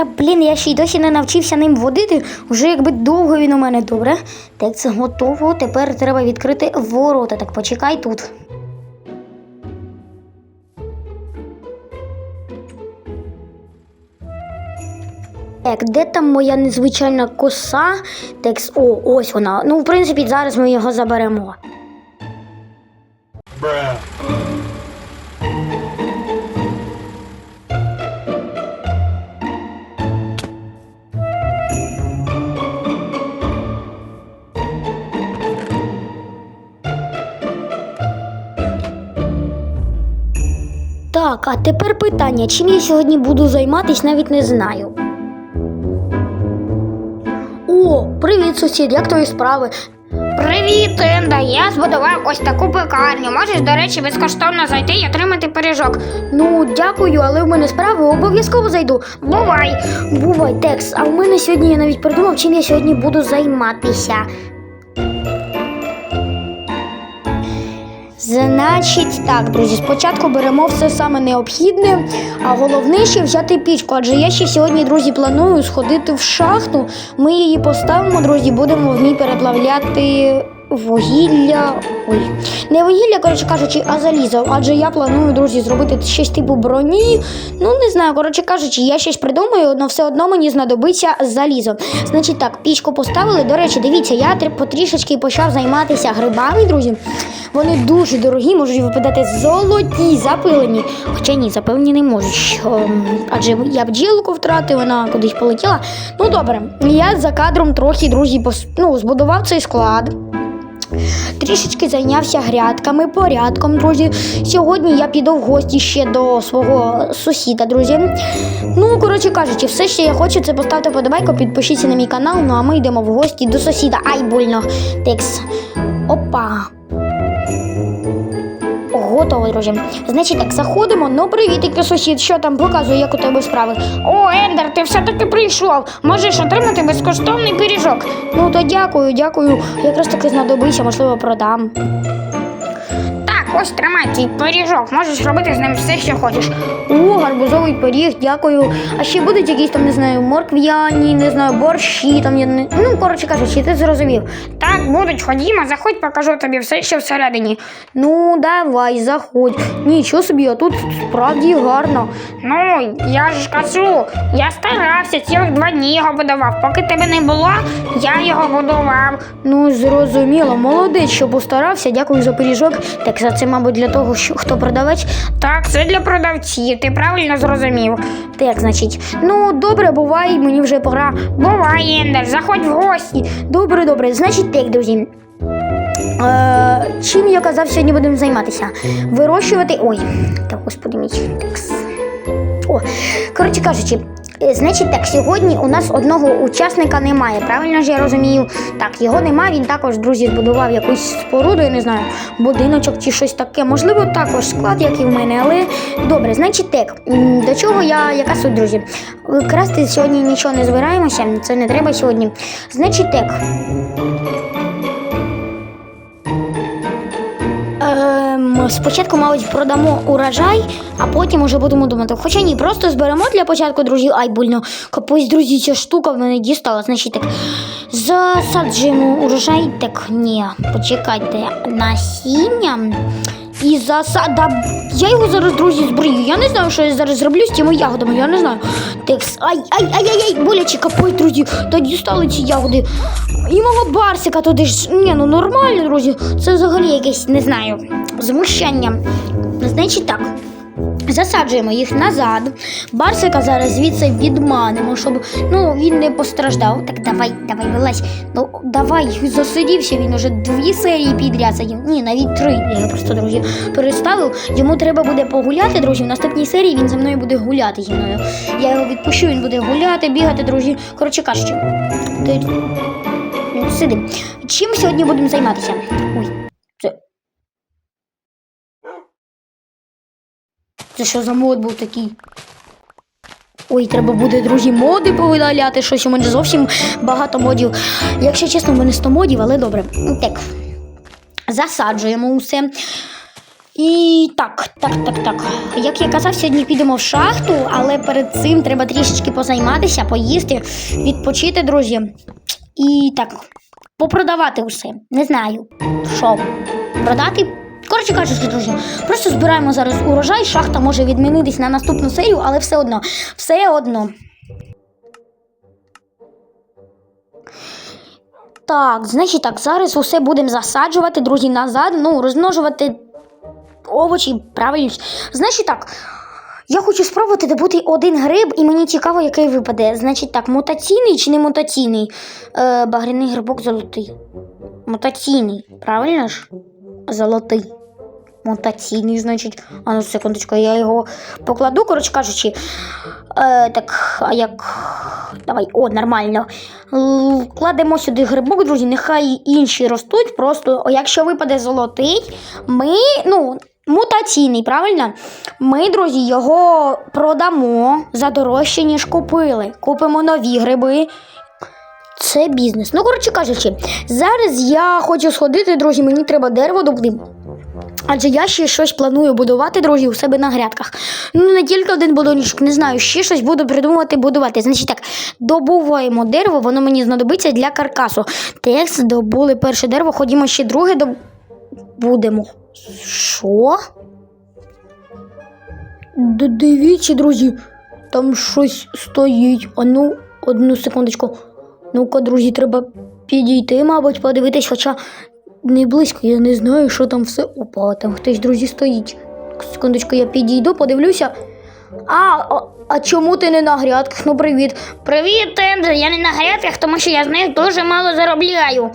Та блін, я ще й досі не навчився ним водити. Вже якби довго він у мене добре. Так, це готово. Тепер треба відкрити ворота. Так почекай тут. Так, де там моя незвичайна коса? Текс, о, ось вона. Ну, в принципі, зараз ми його заберемо. Bruh. А тепер питання, чим я сьогодні буду займатись, навіть не знаю. О, привіт, сусід, як твої справи? Привіт, Енда. Я збудував ось таку пекарню. Можеш, до речі, безкоштовно зайти і отримати пиріжок. Ну, дякую, але в мене справи обов'язково зайду. Бувай! Бувай, Текс, а в мене сьогодні я навіть придумав, чим я сьогодні буду займатися. Значить, так, друзі, спочатку беремо все саме необхідне, а головне ще взяти пічку. Адже я ще сьогодні, друзі, планую сходити в шахту. Ми її поставимо, друзі, будемо в ній переплавляти вугілля. Ой, не вугілля, коротше кажучи, а залізо. Адже я планую, друзі, зробити щось типу броні. Ну, не знаю, коротше кажучи, я щось придумаю, але все одно мені знадобиться залізо. Значить так, пічку поставили. До речі, дивіться, я потрішечки почав займатися грибами, друзі. Вони дуже дорогі, можуть випадати золоті, запилені. Хоча ні, запилені не можуть. Адже я бджілку втратив, вона кудись полетіла. Ну добре, я за кадром трохи, друзі, ну, збудував цей склад. Трішечки зайнявся грядками, порядком, друзі. Сьогодні я піду в гості ще до свого сусіда, друзі. Ну, коротше кажучи, все, що я хочу, це поставити подобайку, підпишіться на мій канал. Ну а ми йдемо в гості до сусіда. Ай, больно. Текс. Опа. Готово, друзі. Значить так, заходимо. Ну, привітики, сусід. Що там показує, як у тебе справи? О, Ендер, ти все-таки прийшов. Можеш отримати безкоштовний пиріжок. Ну, то дякую, дякую. Якраз таки знадобився, можливо, продам. Ось тримай цей пиріжок. Можеш робити з ним все, що хочеш. О, гарбузовий пиріг, дякую. А ще будуть якісь там, не знаю, морквяні, не знаю, борщі, там я не. Ну, коротше кажучи, ти зрозумів. Так, будуть, ходімо, заходь, покажу тобі все, що всередині. Ну, давай, заходь. Нічого собі, а тут справді гарно. Ну, я ж кажу, я старався, цілих два дні його будував. Поки тебе не було, я його будував. Ну, зрозуміло, молодець, що постарався. Дякую за пиріжок. Так за це, мабуть, для того, що хто продавець. Так, це для продавців, ти правильно зрозумів. Так, значить, ну добре, бувай, мені вже пора. Бувай, Ендер, заходь в гості. Добре, добре. Значить, так, друзі. Е, чим я казав, сьогодні будемо займатися? Вирощувати. Ой, та господи мій. О, коротше кажучи, значить так, сьогодні у нас одного учасника немає. Правильно ж я розумію? Так, його немає. Він також, друзі, збудував якусь споруду, я не знаю, будиночок чи щось таке. Можливо, також склад, як і в мене, але добре, значить так. До чого я, яка суть, друзі? Красти сьогодні нічого не збираємося, це не треба сьогодні. Значить так. Спочатку, мабуть, продамо урожай, а потім уже будемо думати. Хоча ні, просто зберемо для початку, друзі. Ай, больно. Капець, друзі, ця штука в мене дістала. Значить так. Засаджуємо урожай. Так, ні, почекайте. Насіння. І засада. Я його зараз, друзі, збрию. Я не знаю, що я зараз зроблю з тими ягодами. Я не знаю. Так, ай, ай, ай, ай, ай, боляче капой, друзі. Та дістали ці ягоди. І мого барсика туди ж. Ні, ну нормально, друзі. Це взагалі якесь, не знаю, змущення. Значить так. Засаджуємо їх назад. Барсика зараз звідси відманимо, щоб ну, він не постраждав. Так, давай, давай, вилазь. Ну, давай, засидівся він уже дві серії підряд сидів. Ні, навіть три. Я просто, друзі, переставив. Йому треба буде погуляти, друзі. В наступній серії він зі мною буде гуляти зі мною. Я його відпущу, він буде гуляти, бігати, друзі. Коротше кажучи, сиди. Чим сьогодні будемо займатися? Ой, Це що за мод був такий? Ой, треба буде, друзі, моди повидаляти, щось у мене зовсім багато модів. Якщо чесно, в мене 100 модів, але добре. Так. Засаджуємо усе. І так, так, так, так. Як я казав, сьогодні підемо в шахту, але перед цим треба трішечки позайматися, поїсти, відпочити, друзі. І так, попродавати усе. Не знаю. Що? Продати? Коротше кажучи, друзі, просто збираємо зараз урожай. Шахта може відмінитись на наступну серію, але все одно, все одно. Так, значить так, зараз усе будемо засаджувати, друзі, назад, ну, розмножувати овочі, правильно. Значить так, я хочу спробувати добути один гриб, і мені цікаво, який випаде. Значить так, мутаційний чи не мутаційний? Е, багряний грибок золотий. Мутаційний, правильно ж? Золотий. Мутаційний, значить. А ну секундочку, я його покладу, коротше кажучи. Е, так, а як. Давай, о, нормально. Кладемо сюди грибок, друзі, нехай інші ростуть. Просто, якщо випаде золотий, ми, ну, мутаційний, правильно? Ми, друзі, його продамо за дорожче, ніж купили. Купимо нові гриби. Це бізнес. Ну, коротше кажучи, зараз я хочу сходити, друзі, мені треба дерево добути. Адже я ще щось планую будувати, друзі, у себе на грядках. Ну, не тільки один будиночок, не знаю, ще щось буду придумувати будувати. Значить так, добуваємо дерево, воно мені знадобиться для каркасу. Текст, добули перше дерево, ходімо ще друге добудемо. Що? Дивіться, друзі, там щось стоїть. А ну, одну секундочку. Ну-ка, друзі, треба підійти, мабуть, подивитись, хоча не близько, я не знаю, що там все. Опа, там хтось, друзі, стоїть. Секундочку, я підійду, подивлюся. А, а, а чому ти не на грядках? Ну, привіт. Привіт, Ендрю. Я не на грядках, тому що я з них дуже мало заробляю.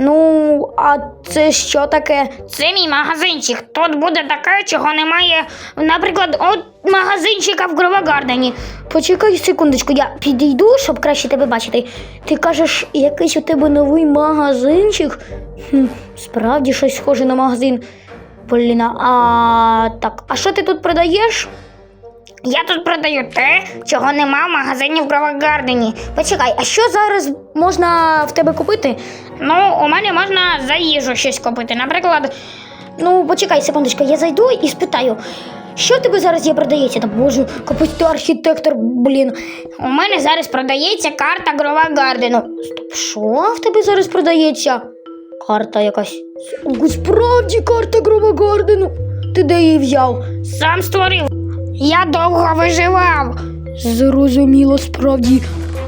Ну, а це що таке? Це мій магазинчик. Тут буде таке, чого немає, наприклад, от магазинчика в Гровагардені. Почекай секундочку, я підійду, щоб краще тебе бачити. Ти кажеш, якийсь у тебе новий магазинчик? Хм, справді щось схоже на магазин. Блін, а так, а що ти тут продаєш? Я тут продаю те, чого нема в магазині в Гровагардені. Почекай, а що зараз можна в тебе купити? Ну, у мене можна за їжу щось купити. Наприклад, Ну, почекай секундочку, я зайду і спитаю, що в тебе зараз є продається? Та боже, капець архітектор, блін. у мене зараз продається карта Гровагардену. Стоп, що в тебе зараз продається? Карта якась. Справді карта Грова Гардену. Ти де її взяв? Сам створив. Я довго виживав. Зрозуміло, справді.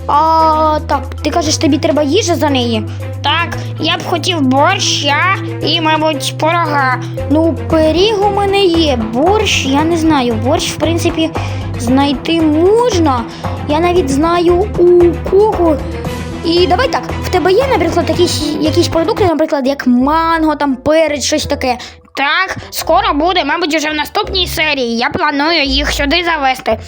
А так, ти кажеш, тобі треба їжа за неї? Так, я б хотів борща і, мабуть, порога. Ну, пиріг у мене є, борщ, я не знаю. Борщ, в принципі, знайти можна. Я навіть знаю у кого. І давай так, в тебе є, наприклад, якісь, якісь продукти, наприклад, як манго, там перець, щось таке. Так, скоро буде, мабуть, уже в наступній серії. Я планую їх сюди завести.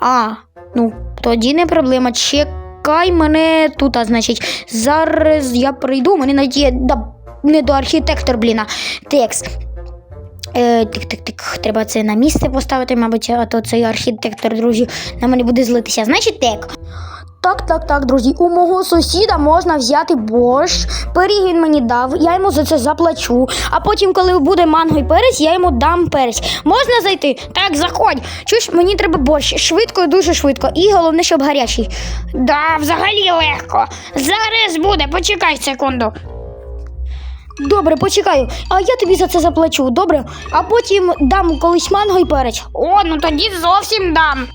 А, ну тоді не проблема. Чекай мене тут, а значить. Зараз я прийду, мене надіє да, не до архітектор, блін, а текст. Е, тик, тик, тик, треба це на місце поставити, мабуть, а то цей архітектор, друзі, на мене буде злитися. Значить, так. Так, так, так, друзі. У мого сусіда можна взяти борщ. Пиріг він мені дав, я йому за це заплачу. А потім, коли буде манго і перець, я йому дам перець. Можна зайти? Так, заходь. Чуєш, мені треба борщ. Швидко і дуже швидко. І головне, щоб гарячий. Да, взагалі легко. Зараз буде, почекай секунду. Добре, почекаю. А я тобі за це заплачу, добре? А потім дам колись манго і перець. О, ну тоді зовсім дам.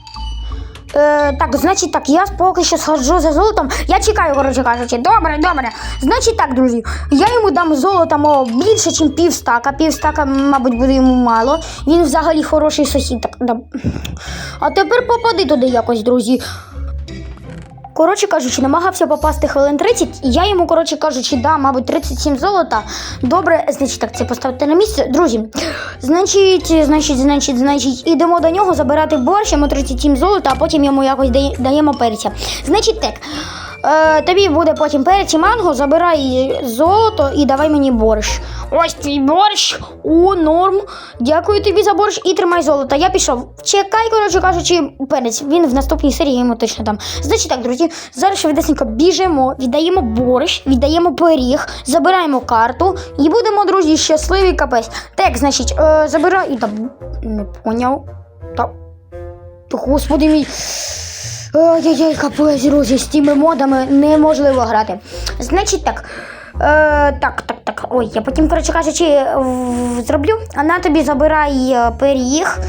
Е, так, значить так, я поки що схожу за золотом. Я чекаю, коротше кажучи. Добре, добре. Значить так, друзі, я йому дам золота мого більше, ніж півстака. Півстака, мабуть, буде йому мало. Він взагалі хороший сусід. Так, да. А тепер попади туди якось, друзі. Коротше кажучи, намагався попасти хвилин 30, і я йому, коротше кажучи, да, мабуть, 37 золота. Добре, значить так, це поставити на місце. Друзі, значить, значить, значить, значить, ідемо до нього забирати борщ, йому 37 золота, а потім йому якось дає- даємо перця. Значить так. Е, тобі буде потім перець і манго, забирай золото і давай мені борщ. Ось твій борщ. О, норм. Дякую тобі за борщ і тримай золото. Я пішов. Чекай, коротше кажучи, перець. Він в наступній серії йому точно дам. Значить так, друзі, зараз швидесенько біжимо, віддаємо борщ, віддаємо пиріг, забираємо карту і будемо, друзі, щасливі капець. Так, значить, е, забирай. Та, не поняв. Та господи мій. Ой-ой-ой, капець, друзі, з тими модами неможливо грати. Значить так. Е, так, так, так. Ой, я потім, коротше кажучи, зроблю. А на тобі забирай е, пиріг,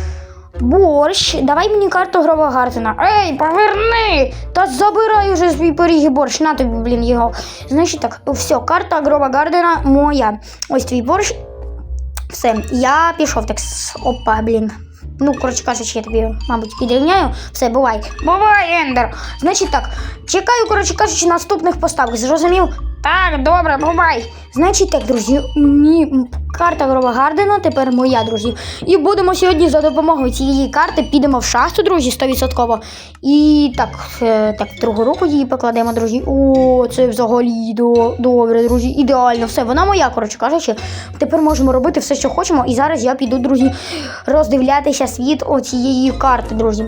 борщ. Давай мені карту Грова Гартена. Ей, поверни. Та забирай уже свій пиріг і борщ, на тобі, блін, його. Значить так, все, карта Грова Гардена моя. Ось твій борщ. Все, я пішов так. Опа, блін. Ну, коротше кажучи, я тобі, мабуть, підрівняю. Все, бувай. Бувай, Ендер. Значить так, чекаю, коротше кажучи, наступних поставок. Зрозумів? Так, добре, бувай. Значить так, друзі, мені м, карта Грова Гардена тепер моя, друзі. І будемо сьогодні за допомогою цієї карти підемо в шахту, друзі, 100%. І так, е, так, в другу руку її покладемо, друзі. О, це взагалі до, добре, друзі. Ідеально, все, вона моя, коротше кажучи. Тепер можемо робити все, що хочемо. І зараз я піду, друзі, роздивлятися світ оцієї карти, друзі.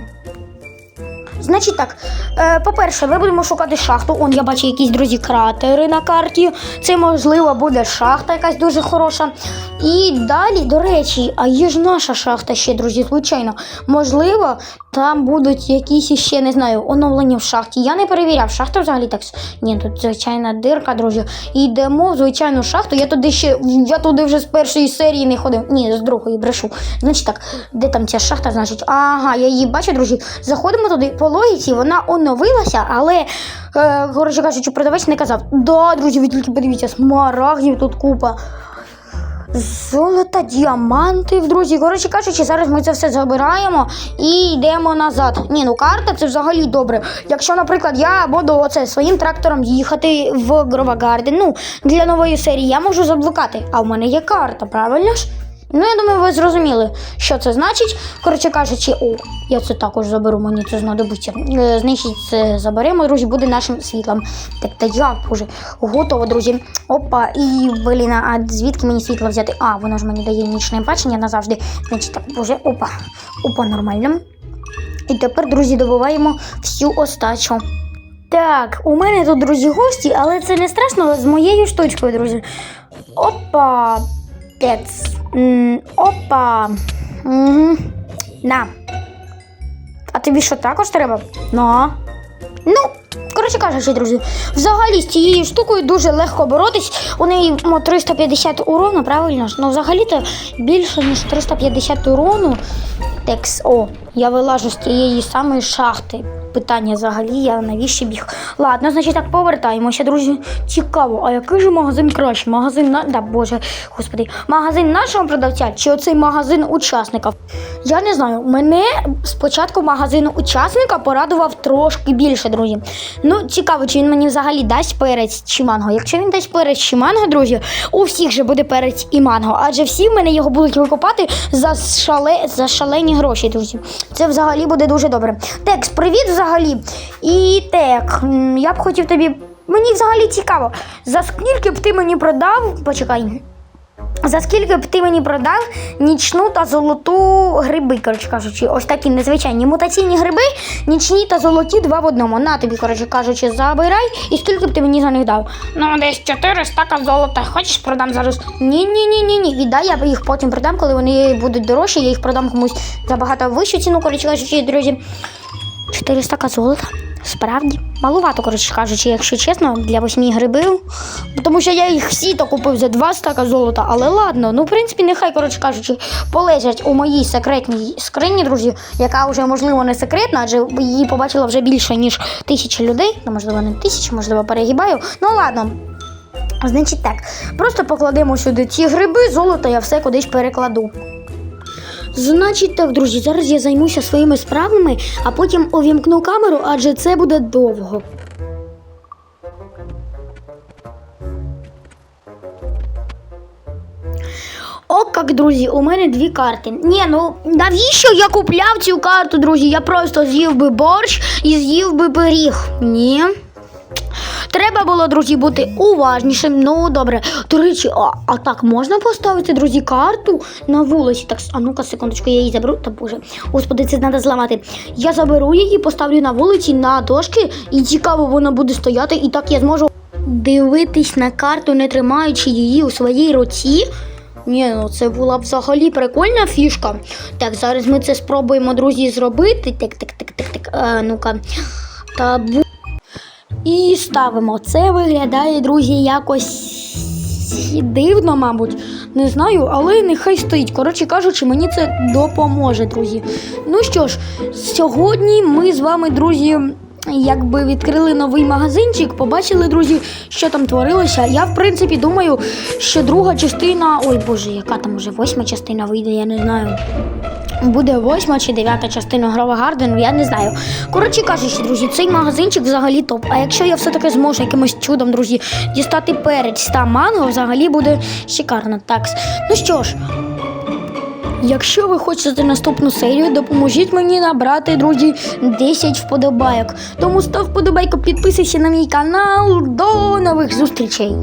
Значить так, е, по-перше, ми будемо шукати шахту. Он я бачу якісь друзі кратери на карті. Це можливо буде шахта якась дуже хороша. І далі, до речі, а є ж наша шахта ще, друзі, звичайно. Можливо, там будуть якісь ще не знаю, оновлення в шахті. Я не перевіряв, шахта взагалі так. Ні, тут звичайна дирка, друзі. Йдемо в звичайну шахту. Я туди ще я туди вже з першої серії не ходив. Ні, з другої брешу. Значить так, де там ця шахта? Значить, ага, я її бачу, друзі. Заходимо туди. По логіці вона оновилася, але, е, коротше кажучи, продавець не казав. Да, друзі, ви тільки подивіться, смарагдів тут купа. Золота, діаманти, друзі. Коротше кажучи, зараз ми це все забираємо і йдемо назад. Ні, ну карта це взагалі добре. Якщо, наприклад, я буду оце своїм трактором їхати в Гровагарден, ну, для нової серії я можу заблукати. А в мене є карта, правильно ж? Ну, я думаю, ви зрозуміли, що це значить. Коротше кажучи, о, я це також заберу, мені це знадобиться. Е, значить, це заберемо, друзі, буде нашим світлом. Так, та як, боже, готово, друзі. Опа, і блін, а звідки мені світло взяти? А, воно ж мені дає нічне бачення назавжди. Значить, так, боже, опа, опа, нормально. І тепер, друзі, добуваємо всю остачу. Так, у мене тут, друзі, гості, але це не страшно з моєю штучкою, друзі. Опа. Тец. М, Опа. Угу. На. А тобі що також треба? На. Ну, коротше кажучи, друзі, взагалі з цією штукою дуже легко боротись. У неї 350 урону, правильно ж? Ну, взагалі-то більше, ніж 350 урону. Текс, о, я вилажу з тієї самої шахти. Питання взагалі, я навіщо біг? Ладно, значить так повертаємося, друзі. Цікаво, а який же магазин краще? Магазин на. Да, боже, господи, магазин нашого продавця чи оцей магазин учасника? Я не знаю. Мене спочатку магазин учасника порадував трошки більше, друзі. Ну, цікаво, чи він мені взагалі дасть перець чи манго. Якщо він дасть перець чи манго, друзі, у всіх же буде перець і манго. Адже всі в мене його будуть викупати за, шале... за шалені гроші, друзі. Це взагалі буде дуже добре. Текс, привіт взагалі. І так, я б хотів тобі. Мені взагалі цікаво, за скільки б ти мені продав. Почекай. За скільки б ти мені продав нічну та золоту гриби, коротше кажучи, ось такі незвичайні мутаційні гриби, нічні та золоті два в одному. На тобі, коротше кажучи, забирай, і скільки б ти мені за них дав? Ну, десь 4 стака золота. Хочеш продам зараз? Ні, ні, ні, ні, ні. Віддай, я їх потім продам, коли вони будуть дорожчі, я їх продам комусь за багато вищу ціну, коротше кажучи, друзі. 400 золота. Справді, малувато, коротше кажучи, якщо чесно, для восьмі грибів. Тому що я їх всі то купив за два стака золота, але ладно, ну в принципі, нехай, коротше кажучи, полежать у моїй секретній скрині, друзі, яка вже можливо не секретна, адже її побачила вже більше, ніж тисяча людей. Ну, можливо, не тисяча, можливо, перегибаю. Ну ладно. Значить так, просто покладемо сюди ці гриби, золото я все кудись перекладу. Значить так, друзі, зараз я займуся своїми справами, а потім увімкну камеру, адже це буде довго. О, як, друзі, у мене дві карти. Ні, ну навіщо я купляв цю карту, друзі? Я просто з'їв би борщ і з'їв би пиріг. Ні. Треба було, друзі, бути уважнішим. Ну, добре. До речі, а, а так можна поставити, друзі, карту на вулиці? Так, а ну-ка, секундочку, я її заберу. Та боже, господи, це треба зламати. Я заберу її, поставлю на вулиці на дошки, і цікаво, вона буде стояти, і так я зможу дивитись на карту, не тримаючи її у своїй руці. Ні, ну це була взагалі прикольна фішка. Так, зараз ми це спробуємо, друзі, зробити. Так, так, так, так, так. А, ну-ка. Та. І ставимо. Це виглядає, друзі, якось дивно, мабуть. Не знаю, але нехай стоїть. Коротше кажучи, мені це допоможе, друзі. Ну що ж, сьогодні ми з вами, друзі. Якби відкрили новий магазинчик, побачили, друзі, що там творилося. Я, в принципі, думаю, що друга частина. Ой Боже, яка там уже восьма частина вийде, я не знаю. Буде восьма чи дев'ята частина Грова Гардену, я не знаю. Коротше кажучи, друзі, цей магазинчик взагалі топ. А якщо я все-таки зможу якимось чудом, друзі, дістати перець та манго, взагалі буде шикарно. Так. Ну що ж. Якщо ви хочете наступну серію, допоможіть мені набрати, друзі, 10 вподобайок. Тому став вподобайку, підписуйся на мій канал. До нових зустрічей!